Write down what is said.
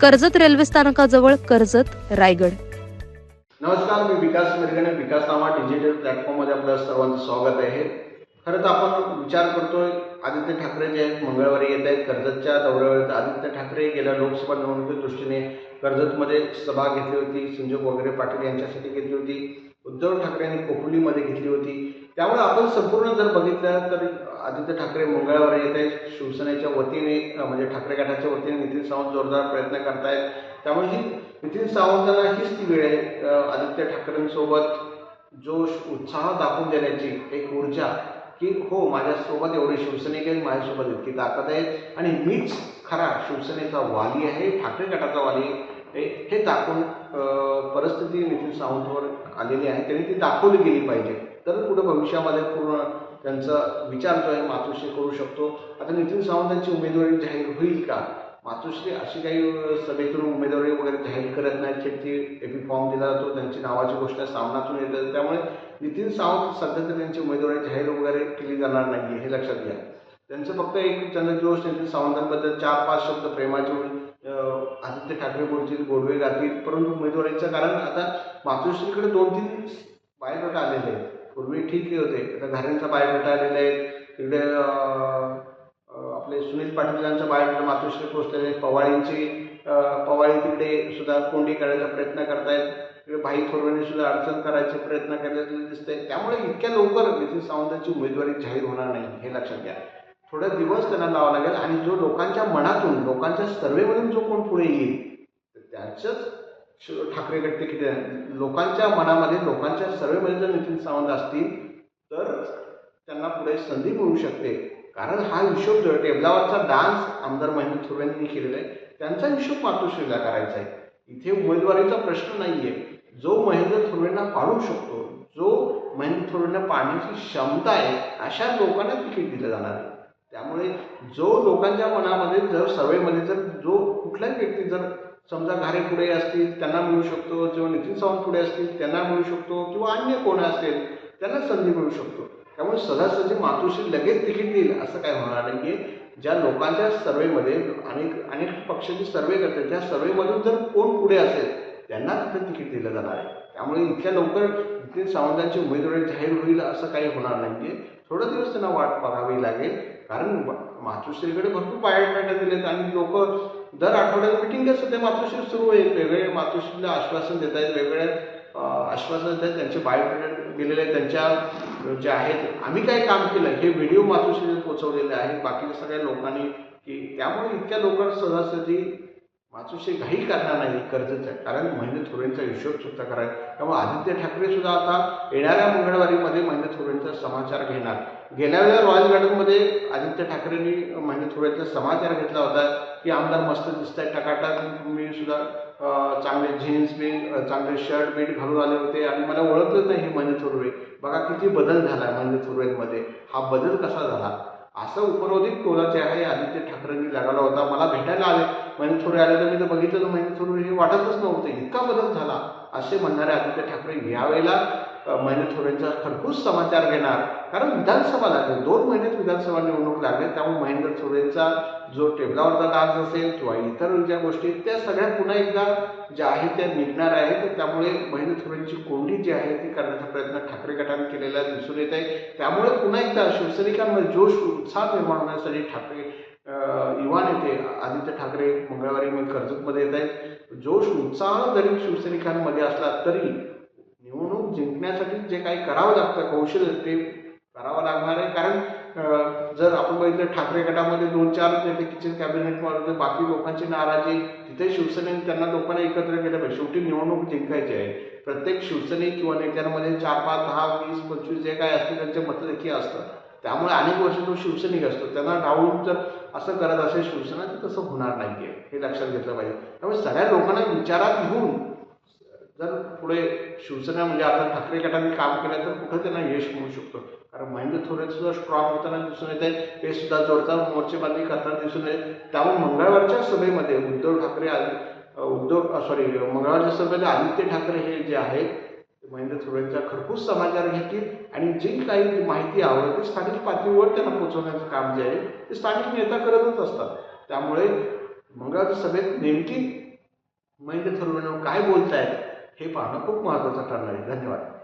Karjat railway स्थानकाजवळ कर्जत रायगड. नमस्कार मी विकास मिरगणे विकास नामा डिजिटल प्लॅटफॉर्ममध्ये आपल्या सर्वांचं स्वागत आहे. खरंच तर आपण विचार करतोय आदित्य ठाकरे जे आहेत मंगळवारी येत आहेत कर्जतच्या दौऱ्यावर आदित्य ठाकरे गेल्या लोकसभा निवडणुकी दृष्टीने कर्जतमध्ये सभा घेतली होती संजय वगैरे पाटील यांच्यासाठी घेतली होती उद्धव ठाकरे यांनी कोपुलीमध्ये घेतली होती. त्यामुळे आपण संपूर्ण जर बघितलं तर आदित्य ठाकरे मंगळवारी येत आहेत. शिवसेनेच्या वतीने म्हणजे ठाकरे गटाच्या वतीने नितीन सावंत जोरदार प्रयत्न करतायत. त्यामुळे ही नितीन सावंतांना हीच ती वेळ आहे. आदित्य ठाकरेंसोबत जोश उत्साह दाखवून देण्याची एक ऊर्जा की हो माझ्यासोबत एवढे शिवसैनिक आहेत माझ्यासोबत इतकी ताकद आहे आणि मीच खरा शिवसेनेचा वाली आहे ठाकरे गटाचा वाली आहे. हे दाखवून परिस्थिती नितीन सावंतवर आलेली आहे. त्यांनी ती दाखवली गेली पाहिजे. तर पुढे भविष्यामध्ये पूर्ण त्यांचा विचार जो आहे मातोश्री करू शकतो. आता नितीन सावंत यांची उमेदवारी जाहीर होईल का? मातोश्री अशी काही सभेतून उमेदवारी वगैरे जाहीर करत नाहीत. थेट ती एपी फॉर्म दिला जातो त्यांची नावाची गोष्ट सामनातून येत. जाते त्यामुळे नितीन सावंत सध्या तर त्यांची उमेदवारी जाहीर वगैरे केली जाणार नाही हे लक्षात घ्या. त्यांचं फक्त एक चंद्रजोश नितीन सावंतांबद्दल चार पाच शब्द प्रेमाचे होईल. आदित्य ठाकरे बोलतील गोडवे गातील परंतु उमेदवारीचं कारण आता मातोश्रीकडे दोन तीन बायोडेटा आलेले आहेत. पूर्वी ठीक होते. आता घरांचा बायोडेटा आलेला आहे तिकडे आपले सुनील पाटील यांचा बायोडेटा मातोश्री पोचलेले पवाळींची पवाळी तिकडे सुद्धा कोंडी काढायचा प्रयत्न करतायत. तिकडे भाई थोरवेने सुद्धा अडचण करायचे प्रयत्न केलेले दिसते त्यामुळे इतक्या लवकर नितीन सावंतांची उमेदवारी जाहीर होणार नाही हे लक्षात घ्या. थोडा दिवस त्यांना लावा लागेल आणि जो लोकांच्या मनातून लोकांच्या सर्वेमधून जो कोण पुढे येईल तर त्याचंच ठाकरे गट ते किती आहे? लोकांच्या मनामध्ये लोकांच्या सर्वेमध्ये जर नितीन सावंत असतील तर त्यांना पुढे संधी मिळू शकते. कारण हा हिशोब जो टेबलावरचा डान्स आमदार महेंद्र थोरवे यांनी केलेला आहे. त्यांचा हिशोब मातोश्रीला करायचा आहे. इथे उमेदवारीचा प्रश्न नाही आहे जो महेंद्र थोरवेंना पाळू शकतो जो महेंद्र थोरवेंना पाडण्याची क्षमता आहे अशा लोकांना तिकीट दिलं जाणार आहे. त्यामुळे जो लोकांच्या मनामध्ये जर सर्वेमध्ये जर जो कुठलाही व्यक्ती जर समजा घारे पुढे असतील त्यांना मिळू शकतो किंवा नितीन सावंत पुढे असतील त्यांना मिळू शकतो किंवा अन्य कोण असेल त्यांना संधी मिळू शकतो. त्यामुळे सहजासहजी मातोश्री लगेच तिकीट देईल असं काय होणार नाही की ज्या लोकांच्या सर्वेमध्ये अनेक अनेक पक्षाचे सर्वे करतात त्या सर्वेमधून जर कोण पुढे असेल त्यांना तिथे तिकीट दिलं जाणार आहे. त्यामुळे इतक्या लवकर नितीन सावंतांची उमेदवारी जाहीर होईल असं काही होणार नाहीये. थोडा दिवस त्यांना वाट बघावी लागेल. कारण मातृश्रीकडे मातोश्रीकडे भरपूर बायोडाटा दिलेत आणि लोक दर आठवड्याला मिटिंग सध्या मातोश्री सुरू आहे वेगळे मातोश्रीला आश्वासन देत आहेत वेगवेगळ्या आश्वासन देत आहेत त्यांचे बायोडाटा दिलेले आहेत त्यांच्या जे आहेत. आम्ही काय काम केलं? हे व्हिडिओ मातोश्रीने पोहोचवलेले आहेत. बाकीच्या सगळ्या लोकांनी की त्यामुळे इतक्या लोकांना सहजासहजी मातोश्री घाई करणार नाही कर्जचा कारण महेंद्र थोरेंचा हिशोब सुद्धा करायचा त्यामुळे आदित्य ठाकरे सुद्धा आता येणाऱ्या मंगळवारीमध्ये महेंद्र थोरेंचा समाचार घेणार. गेल्या वेळेला रॉयल गार्डनमध्ये आदित्य ठाकरेंनी महेंद्र थोरेंचा समाचार घेतला होता की आमदार मस्त दिसत आहे टकाटक. मी सुद्धा चांगले जीन्स बी चांगले शर्ट बीट घालून आले होते. आणि मला ओळखलंच नाही हे महेंद्र थोरवे. बघा किती बदल झाला महेंद्र थोरवेंमध्ये. हा बदल कसा झाला? असं उपरोधिक टोला आहे? आदित्य ठाकरेंनी लागला होता. मला भेटायला आले. महेंद्र आले तर मी तर बघितलं तर महेंद्र थोरवे हे वाटतच नव्हतं. इतका बदल झाला. असे म्हणणारे आदित्य ठाकरे यावेळेला अं, थोड्यांचा थोरेंचा खरपूस समाचार घेणार. कारण विधानसभा लागली. दोन महिन्यात विधानसभा निवडणूक लागली. त्यामुळे महेंद्र थोरेंचा जो टेबलावरचा डान्स असेल किंवा इतर ज्या गोष्टी त्या सगळ्या पुन्हा एकदा ज्या आहेत त्या निघणार आहेत. तर त्यामुळे महेंद्र थोरेंची कोंडी जी आहे ती करण्याचा प्रयत्न ठाकरे गटाने केलेला दिसून येत आहे. त्यामुळे पुन्हा एकदा शिवसैनिकांमध्ये जोश उत्साह निर्माण होण्यासाठी ठाकरे युवा नेते आदित्य ठाकरे मंगळवारी कर्जतमध्ये येत आहेत. जोश उत्साह जरी शिवसैनिकांमध्ये असला तरी जिंकण्यासाठी जे काही करावं लागतं कौशल्य ते करावं लागणार आहे. कारण जर आपण बघितलं ठाकरे गटामध्ये दोन चार नेते किचन कॅबिनेटमध्ये होते बाकी लोकांची नाराजी तिथे शिवसेनेने त्यांना लोकांना एकत्र केलं पाहिजे शेवटी निवडणूक जिंकायची आहे. प्रत्येक शिवसैनिक किंवा नेत्यांमध्ये चार पाच दहा वीस पंचवीस जे काय असते त्यांचे मतदेखील असतं. त्यामुळे अनेक वर्ष तो शिवसैनिक असतो. त्यांना डावून जर असं करत असेल शिवसेना तर तसं होणार नाहीये हे लक्षात घेतलं पाहिजे. त्यामुळे सगळ्या लोकांना विचारात घेऊन जर पुढे शिवसेना म्हणजे आता ठाकरे गटाने काम केलं तर कुठं त्यांना यश मिळू शकतो? कारण महेंद्र थोरात सुद्धा स्ट्रॉंग होताना दिसून येते आहे सुद्धा जोरदार मोर्चेबाजी करताना दिसून येत. त्यामुळे मंगळवारच्या सभेमध्ये उद्धव ठाकरे उद्धव सॉरी मंगळवारच्या सभेमध्ये आदित्य ठाकरे हे जे आहेत महेंद्र थोरातचा खरपूस समाचार घेतील आणि जी काही माहिती आवडते ती स्थानिक पातळीवर त्यांना पोहोचवण्याचं काम जे आहे ते स्थानिक नेता करतच असतात. त्यामुळे मंगळवारच्या सभेत नेमकी महेंद्र थोरवे काय बोलतायत हे पाहणं खूप महत्त्वाचं ठरणार आहे. धन्यवाद.